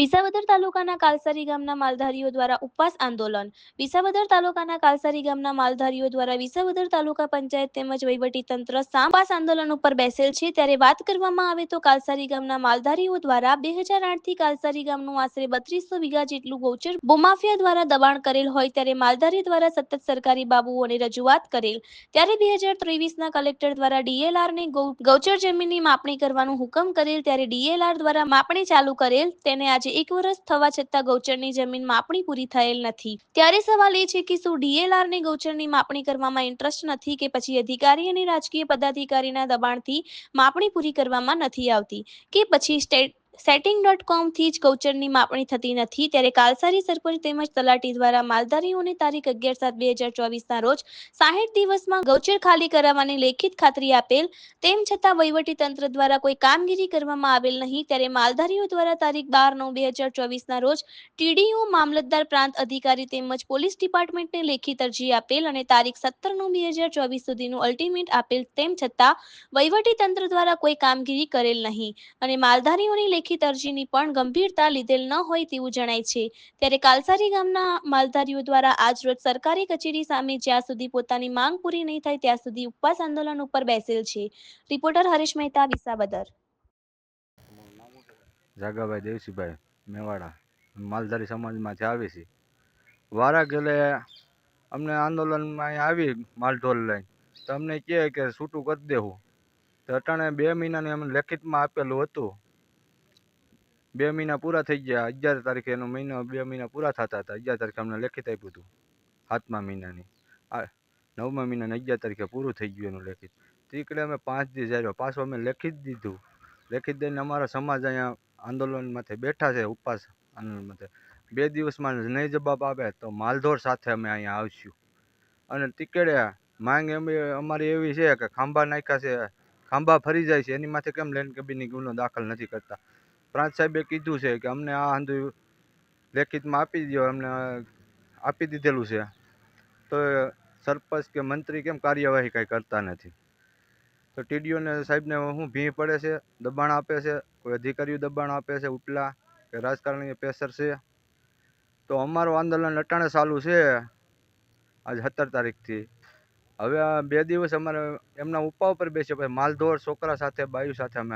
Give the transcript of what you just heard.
વિસાવદર તાલુકાના કાલસારી ગામના માલધારીઓ દ્વારા ઉપવાસ આંદોલન. વિસાવદર તાલુકાના કાલસારી ગામના માલધારીઓ દ્વારા વિસાવદર તાલુકા પંચાયત તેમજ વહીવટી તંત્ર સાંપાસ આંદોલન ઉપર બેસેલ છે. ત્યારે વાત કરવામાં આવે તો કાલસારી ગામના માલધારીઓ દ્વારા બે હજાર આઠથી કાલસારી ગામનું આશરે બત્રીસો વીઘા જેટલું ગૌચર ભૂમાફિયા દ્વારા દબાણ કરેલ હોય ત્યારે માલધારી દ્વારા સતત સરકારી બાબુઓને રજૂઆત કરેલ. ત્યારે બે હજાર ત્રેવીસના કલેક્ટર દ્વારા ડીએલઆરને ગૌચર જમીનની માપણી કરવાનું હુકમ કરેલ. ત્યારે ડીએલઆર દ્વારા માપણી ચાલુ કરેલ. તેને આજે એક વર્ષ થવા છતાં ગૌચરની જમીન માપણી પૂરી થયેલ નથી. ત્યારે સવાલ એ છે કે શું ડીએલઆર ને ગૌચરની માપણી કરવામાં ઇન્ટરેસ્ટ નથી કે પછી અધિકારી અને રાજકીય પદાધિકારીના દબાણથી માપણી પૂરી કરવામાં નથી આવતી? કે પછી સ્ટેટ સેટિંગ ડોટ કોમથી જ ગૌચરની માપણી થતી નથી. ત્યારે કાલસારી સરપંચ તેમજ તલાટી દ્વારા માલધારીઓને તારીખ અગિયાર સાત બે હજાર ચોવીસના રોજ સાહીઠ દિવસમાં ગૌચર ખાલી કરાવવાની લેખિત ખાતરી આપેલ. તેમ છતાં વહીવટી તંત્ર દ્વારા કોઈ કામગીરી કરવામાં આવેલ નહીં. ત્યારે માલધારીઓ દ્વારા તારીખ બાર નવ બે હજાર ચોવીસના રોજ ટીડીઓ મામલતદાર પ્રાંત અધિકારી તેમજ પોલીસ ડિપાર્ટમેન્ટને લેખિત અરજી આપેલ અને તારીખ સત્તર નવ બે હજાર ચોવીસ સુધીનું અલ્ટિમેટ આપેલ. તેમ છતાં વહીવટી તંત્ર દ્વારા કોઈ કામગીરી કરેલ નહીં. અને માલધારીઓની લેખિત અરજીની પણ ગંભીરતા લીધેલ ન હોય તેવું જણાય છે. ત્યારે કાલસારી ગામના માલધારીઓ દ્વારા આજરોજ સરકારી કચેરી સામે જ્યાં સુધી પોતાની માંગ પૂરી નહીં થાય ત્યાં સુધી ઉપવાસ આંદોલન ઉપર બેસેલ છે. રિપોર્ટર હરેશ મહેતા, વિસાવદર. જાગાભાઈ દેવસીભાઈ, મેવાડા, માલધારી સમાજમાંથી આવી છે. વારા ગેલે અમને આંદોલનમાં આવી માલઢોલ લઈને. તો અમને કહે કે છૂટું કરી દેવું. તો અટાણે બે મહિનાની અમને લેખિતમાં આપેલું હતું. બે મહિના પૂરા થઈ ગયા. અગિયાર તારીખે એનો મહિનો, બે મહિના પૂરા થતા હતા. અગિયાર તારીખે અમને લેખિત આપ્યું હતું. સાતમા મહિનાની. આ નવમા મહિનાની અગિયાર તારીખે પૂરું થઈ ગયું એનું લેખિત. તીકડે અમે પાંચ દિવસ આવ્યો પાછું અમે લેખિત દીધું. લેખિત દઈને અમારા સમાજ અહીંયા આંદોલન માથે બેઠા છે, ઉપવાસ આંદોલન માથે બે દિવસમાં નહીં જવાબ આવે તો માલધોર સાથે અમે અહીંયા આવશું. અને ટીકડે માંગ એમ અમારી એવી છે કે ખાંભા નાખ્યા છે. ખાંભા ફરી જાય છે. એની માથે કેમ લેન્ડ બીની ગુનો દાખલ નથી કરતા? પ્રાંત સાહેબે કીધું છે કે અમને આ આંધુ લેખિતમાં આપી દો અમને આપી દીધેલું છે. તો સરપંચ કે મંત્રી કેમ કાર્યવાહી કાંઈ કરતા નથી? તો ટીડીઓને સાહેબને શું ભી પડે છે, દબાણ આપે છે, કોઈ અધિકારીઓ દબાણ આપે છે, ઉપલા કે રાજકારણીય પ્રેશર છે. તો અમારું આંદોલન અટાણે ચાલુ છે આજ સત્તર તારીખથી. હવે આ બે દિવસ અમારે એમના ઉપા ઉપર બેસે, પછી માલધોર છોકરા સાથે, બાયુ સાથે અમે